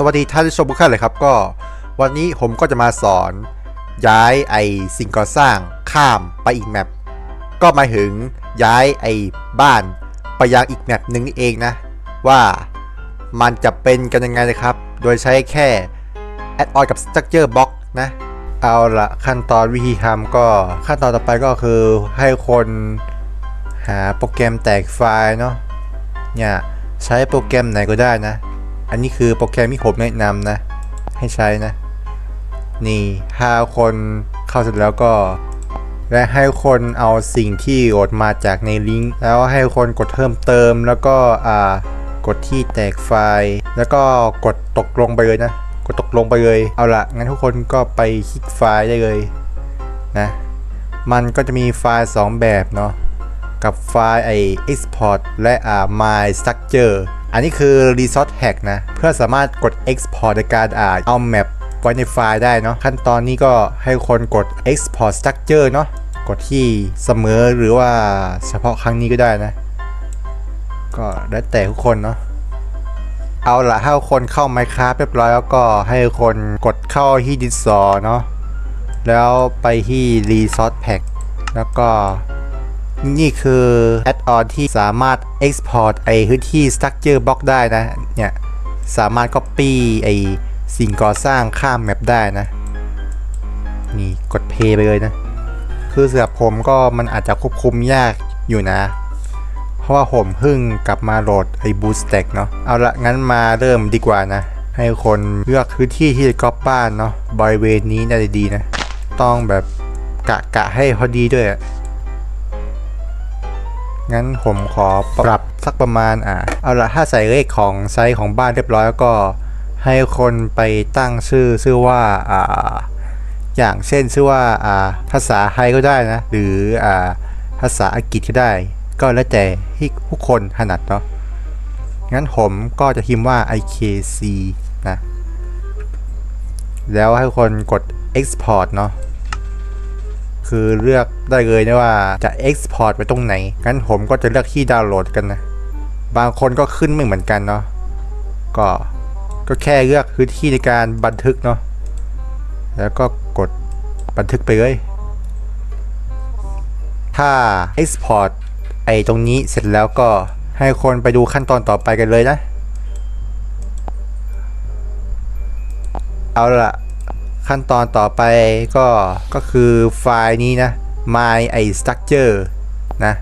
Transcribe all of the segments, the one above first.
สวัสดีท่านผู้ชมทุกท่านเลยครับก็วันนี้ผมก็จะมาสอนย้ายไอสิ่งก่อสร้างข้ามไปอีกแมปก็หมายถึงย้ายไอบ้านไปยังอีกแมปหนึ่งนี่เองนะ ว่ามันจะเป็นกันยังไงนะครับ โดยใช้แค่แอดออนกับ Structure Box นะ เอาละขั้นตอนวิธีทำก็ขั้นตอนต่อไปก็คือให้คนหาโปรแกรมแตกไฟล์เนาะเนี่ยใช้โปรแกรมไหนก็ได้นะ อันนี้คือโปรแกรมที่ผมแนะนำนะ ให้ใช้นะ นี่ถ้าคนเข้าเสร็จแล้วก็ และให้คนเอาสิ่งที่โหลดมาจากในลิงก์แล้วให้คนกดเพิ่มเติมแล้วก็อ่ากดที่แตกไฟล์ แล้วก็กดตกลงไปเลยนะ กดตกลงไปเลย เอาละงั้นทุกคนก็ไปคลิกไฟล์ได้เลยนะมันก็จะมีไฟล์ 2 แบบเนาะกับไฟล์ไอ export และอ่า my structure อันนี้คือ resource hack นะ เพื่อสามารถกด export ในการอ่าเอา map ไว้ในไฟล์ได้เนาะขั้นตอนนี้ก็ให้คนกด export structure เนาะกดที่เสมอหรือว่าเฉพาะครั้งนี้ก็ได้นะ ก็แล้วแต่ทุกคนเนาะเอาละถ้คนเข้า Minecraft เรียบร้อยแล้วก็ให้คนกดเข้าที่ดิสอเนาะแล้วไปที่ resource pack แล้วก็ นี่คือแอดออนที่สามารถ Export ไอพื้นที่ Structure Box ได้นะ เนี่ย สามารถ Copy ไอสิ่งก่อสร้างข้ามแมปได้นะ นี่กด Play ไปเลยนะ คือสำหรับผมก็มันอาจจะควบคุมยากอยู่นะ เพราะว่าผมเพิ่งกลับมาโหลดไอ้ Boost Stack เนาะเอาละงั้นมาเริ่มดีกว่านะ ให้คนเลือกพื้นที่ที่จะก๊อปบ้านเนาะบริเวณนี้น่าจะดีนะ ต้องแบบกะกะให้พอดีด้วยอะ งั้นผมขอปรับสักประมาณอ่าเอาละถ้าใส่เลขของไซส์ของบ้านเรียบร้อยแล้วก็ให้คนไปตั้งชื่อชื่อว่าอ่าอย่างเช่นชื่อว่าอ่าภาษาไทยก็ได้นะ หรืออ่าภาษาอังกฤษก็ได้ ก็แล้วแต่ที่ผู้คนถนัดเนาะงั้นผมก็จะพิมพ์ว่า IKC นะ แล้วให้คนกด export เนาะ คือเลือกได้เลยนะว่าจะ export ไปตรงไหน งั้นผมก็จะเลือกที่ดาวน์โหลดกันนะ บางคนก็ขึ้นไม่เหมือนกันเนาะ ก็ ก็แค่เลือกพื้นที่ในการบันทึกเนาะ แล้วก็กดบันทึกไปเลย ถ้า export ไอตรงนี้เสร็จแล้วก็ให้คนไปดูขั้นตอนต่อไปกันเลยนะ เอาละ ขั้นตอนต่อไปก็ก็คือไฟล์นี้นะ my i structure นะ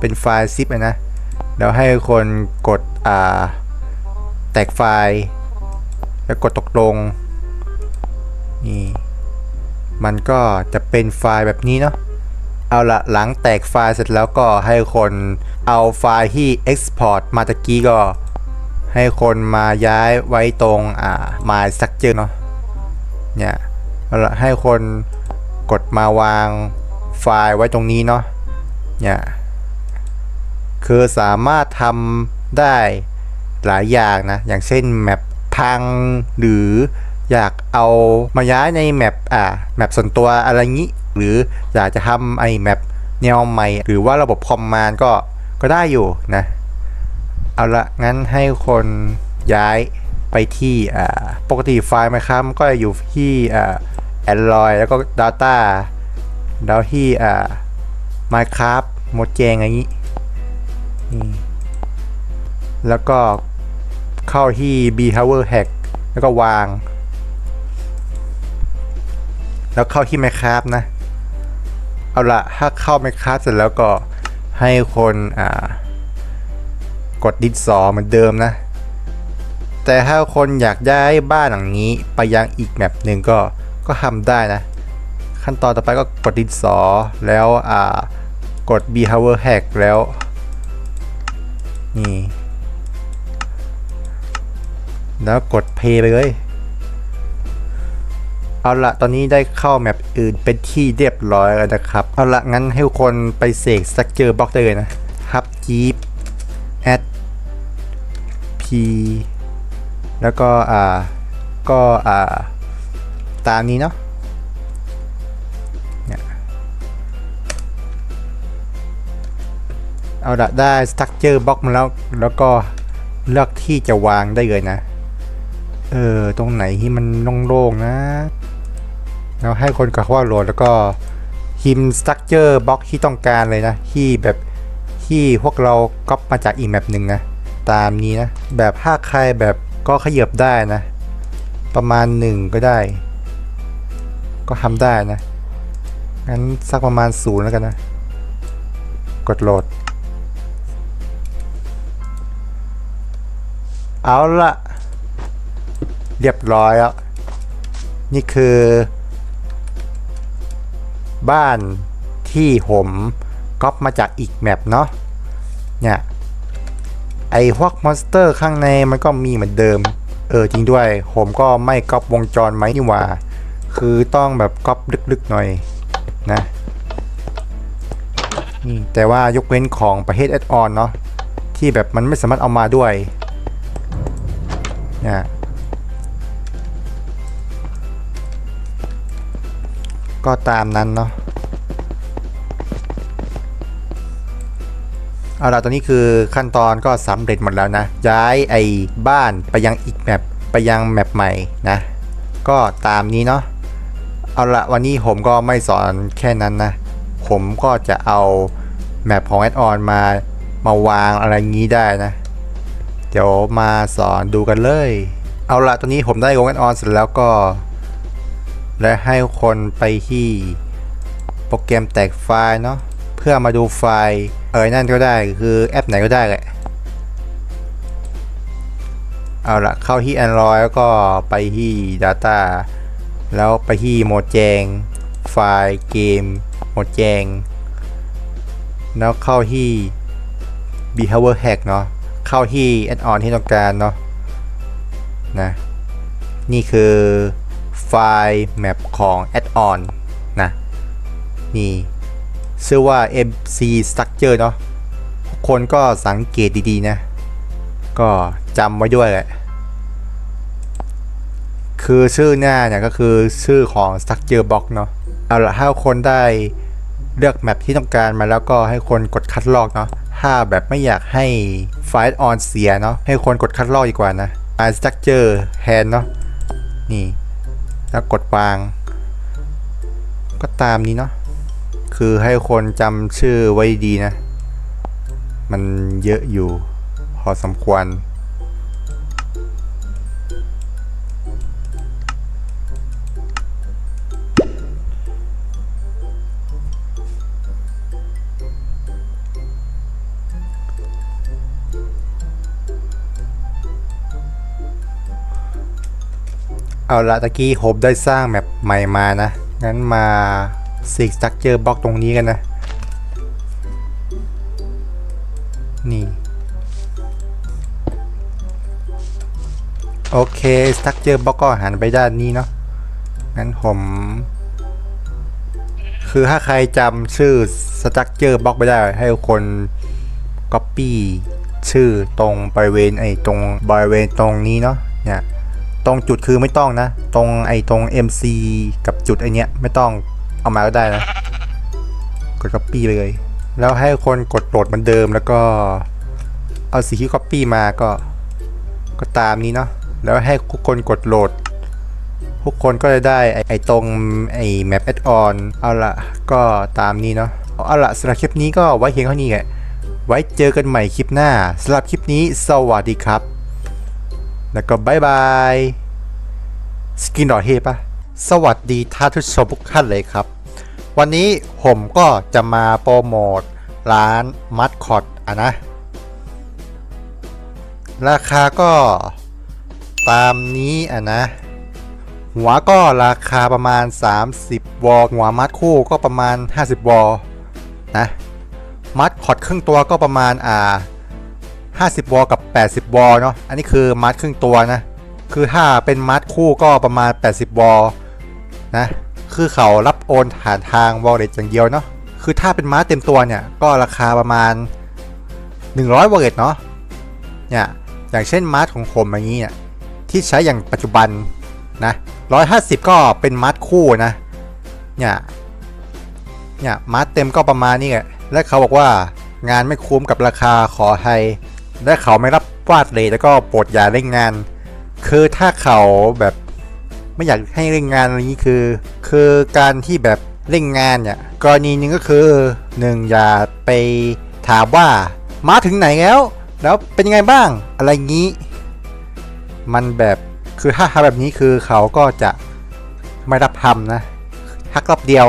เป็นไฟล์ zip นะแล้วให้คนกดอ่าแตกไฟล์ แล้วกดตกลงนี่มันก็จะเป็นไฟล์แบบนี้เนาะเอาละหลังแตกไฟล์เสร็จแล้วก็ให้คนเอาไฟล์ที่ export มาตะกี้ก็ ให้คนมาย้ายไว้ตรงอ่า my structure เนาะเนี่ย ให้คนกดมาวางไฟล์ไว้ตรงนี้เนาะเนี่ยคือสามารถทำได้หลายอย่างนะ อย่างเช่นแมปพังหรืออยากเอามาย้ายในแมปอ่าแมปส่วนตัวอะไรงี้ หรืออยากจะทำไอแมปแนวใหม่ หรือว่าระบบคอมมานด์ก็ก็ได้อยู่นะ เอาละงั้นให้คนย้ายไปที่อ่าปกติไฟล์ไหมครับก็อยู่ที่อ่า Android แล้วก็ Data แล้วที่อ่า Minecraft หมดแจงอย่างนี้นี่แล้วก็เข้าที่ Behavior Hack แล้วก็วาง แล้วเข้าที่ Minecraft นะ เอาละถ้าเข้า Minecraft เสร็จแล้วก็ให้คนอ่ากดดิสซอเหมือนเดิมนะ แต่ถ้าคนอยากย้ายบ้านหลังนี้ไปยังอีกแมปหนึ่งก็ ก็ทำได้นะ ขั้นตอนต่อไปก็กดดินสอแล้วอ่ากด behavior hack แล้ว นี่ แล้วกด play ไปเลยเอาละตอนนี้ได้เข้าแมปอื่นเป็นที่เรียบร้อยแล้วนะครับ เอาละงั้นให้คนไปเสกสเกอร์บล็อกได้เลยนะฮับจีบ add p แล้วก็อ่าก็อ่า ตามนี้เนาะเอาละได้ structure box มาแล้ว แล้วก็เลือกที่จะวางได้เลยนะ เออ ตรงไหนที่มันโล่งๆนะแล้วให้คนกับว่าโหลดแล้วก็ฮิมสตั๊กเจอร์บล็อกที่ต้องการเลยนะ ที่แบบที่พวกเราก๊อปมาจากอีกแมปหนึ่งนะ ตามนี้นะ แบบถ้าใครแบบก็ขยับได้นะ ประมาณหนึ่งก็ได้ ก็ทำได้นะ งั้นสักประมาณศูนย์แล้วกันนะ กดโหลด เอาละเรียบร้อยแล้วนี่คือ บ้านที่ผมก๊อปมาจากอีกแมปเนาะเนี่ยไอพวกมอนสเตอร์ข้างในมันก็มีเหมือนเดิม เออจริงด้วย ผมก็ไม่ก๊อปวงจรไหมนี่ว่า คือต้องแบบก๊อปลึกๆหน่อยนะแต่ว่ายกเว้นของประเภทแอดออนเนาะที่แบบมันไม่สามารถเอามาด้วยนี่ยก็ตามนั้นเนาะเอาล่ะตอนนี้คือขั้นตอนก็สำเร็จหมดแล้วนะ ย้ายไอ้บ้านไปยังอีกแมปไปยังแมปใหม่นะ ก็ตามนี้เนาะ เอาละวันนี้ผมก็ไม่สอนแค่นั้นนะ ผมก็จะเอาแมปของแอดออนมามาวางอะไรงี้ได้นะ เดี๋ยวมาสอนดูกันเลย เอาละตอนนี้ผมได้ลงแอดออนเสร็จแล้วก็ และให้คนไปที่โปรแกรมแตกไฟล์เนาะเพื่อมาดูไฟล์เออนั่นก็ได้คือแอปไหนก็ได้แหละเอาละเข้าที่ Android แล้วก็ไปที่ Data แล้วไปที่โหมดแจง ไฟล์เกม โหมดแจง แล้วเข้าที่ behavior hack เนาะเข้าที่ add-on ที่ต้องการเนาะนะนี่คือไฟล์ map ของ add-on นะนี่ชื่อว่า mc structure เนาะคนก็สังเกตดีๆนะ ก็จำไว้ด้วยแหละ คือชื่อหน้าเนี่ยก็คือชื่อของ structure box เนาะเอาละถ้าคนได้เลือกแมปที่ต้องการมาแล้วก็ให้คนกดคัดลอกเนาะถ้าแบบไม่อยากให้ไฟล์ออนเสียเนาะให้คนกดคัดลอกดีกว่านะมา structure hand เนาะนี่ แล้วกดวาง ก็ตามนี้เนาะคือให้คนจำชื่อไว้ดีนะ มันเยอะอยู่พอสมควร เอาละตะกี้โฮบได้สร้างแมปใหม่มานะ งั้นมาสิกสตั๊กเจอร์บล็อกตรงนี้กันนะ นี่ โอเคสตั๊กเจอร์บล็อกก็หันไปด้านนี้เนาะ งั้นผม คือถ้าใครจำชื่อสตั๊กเจอร์บล็อกไม่ได้ให้คน Copy ชื่อตรงบริเวณไอ้ตรงบริเวณตรงนี้เนาะเนี่ย ตรงจุดคือไม่ต้องนะ ตรงไอ้ตรง MC กับจุดไอเนี้ยไม่ต้องเอามาก็ได้นะ กด copy เลย แล้วให้คนกดโหลดเหมือนเดิมแล้วก็เอาสีที่ copy มาก็ก็ตามนี้เนาะแล้วให้ทุกคนกดโหลดทุกคนก็จะได้ไอ้ไอตรงไอ้ map add on เอาละก็ตามนี้เนาะเอาละสำหรับคลิปนี้ก็ไว้เพียงเท่านี้แหละไว้เจอกันใหม่คลิปหน้าสำหรับคลิปนี้สวัสดีครับ แล้วก็บายบายสกินดอเฮปะสวัสดีท่านผู้ชมทุกท่านเลยครับ วันนี้ผมก็จะมาโปรโมทร้านมัดคอตอะนะ ราคาก็ตามนี้อะนะ หัวก็ราคาประมาณ 30 วอลหัวมัดคู่ก็ประมาณ 50 วอลนะ มัดคอตครึ่งตัวก็ประมาณอ่า 50 วอลกับ 80 วอลเนาะ อันนี้คือมัดครึ่งตัวนะ คือถ้าเป็นมัดคู่ก็ประมาณ 80 วอลนะ คือเขารับโอนผ่านทางวอลเล็ตอย่างเดียวเนาะ คือถ้าเป็นมัดเต็มตัวเนี่ยก็ราคาประมาณ 100วอลเล็ตเนาะ เนี่ย อย่างเช่นมัดของผมอย่างนี้เนี่ยที่ใช้อย่างปัจจุบันนะ150 ก็เป็นมัดคู่นะ เนี่ย เนี่ยมัดเต็มก็ประมาณนี้แหละและเขาบอกว่างานไม่คุ้มกับราคาขอให้ และเขาไม่รับวาดเลยแล้วก็โปรดอย่าเล่นงาน คือถ้าเขาแบบไม่อยากให้เล่นงานอะไรนี้คือ คือการที่แบบเล่นงานเนี่ยกรณีหนึ่งก็คือหนึ่งอย่าไปถามว่ามาถึงไหนแล้ว แล้วเป็นยังไงบ้างอะไรงี้ มันแบบคือถ้าทำแบบนี้คือเขาก็จะไม่รับทำนะฮักรอบเดียว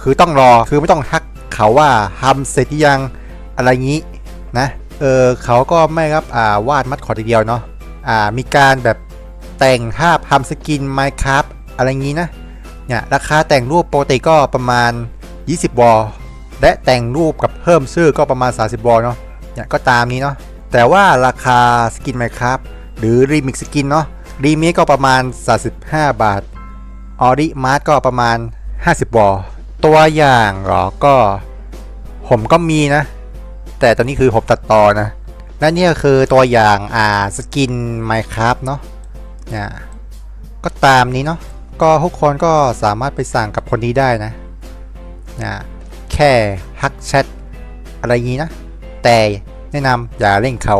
คือต้องรอคือไม่ต้องฮักเขาว่าทำเสร็จยังอะไรงี้นะ เออเขาก็ไม่ครับอ่าวาดมัดขอทีเดียวเนาะอ่ามีการแบบแต่งภาพทำสกิน Minecraft อะไรงี้นะเนี่ยราคาแต่งรูปปกติก็ประมาณ 20 วอลและแต่งรูปกับเพิ่มชื่อก็ประมาณ 30 วอลเนาะเนี่ยก็ตามนี้เนาะแต่ว่าราคาสกิน Minecraft หรือรีมิกสกินเนาะรีมิกก็ประมาณ 35 บาทออริมาร์ก็ประมาณ 50 วอลตัวอย่างเหรอก็ผมก็มีนะ แต่ตอนนี้คือผมตัดต่อนะและนี่คือตัวอย่างอ่าสกิน Minecraft เนาะเนี่ยก็ตามนี้เนาะก็ทุกคนก็สามารถไปสั่งกับคนนี้ได้นะนะแค่ฮักแชทอะไรอย่างนี้นะ แต่แนะนำอย่าเล่นเขา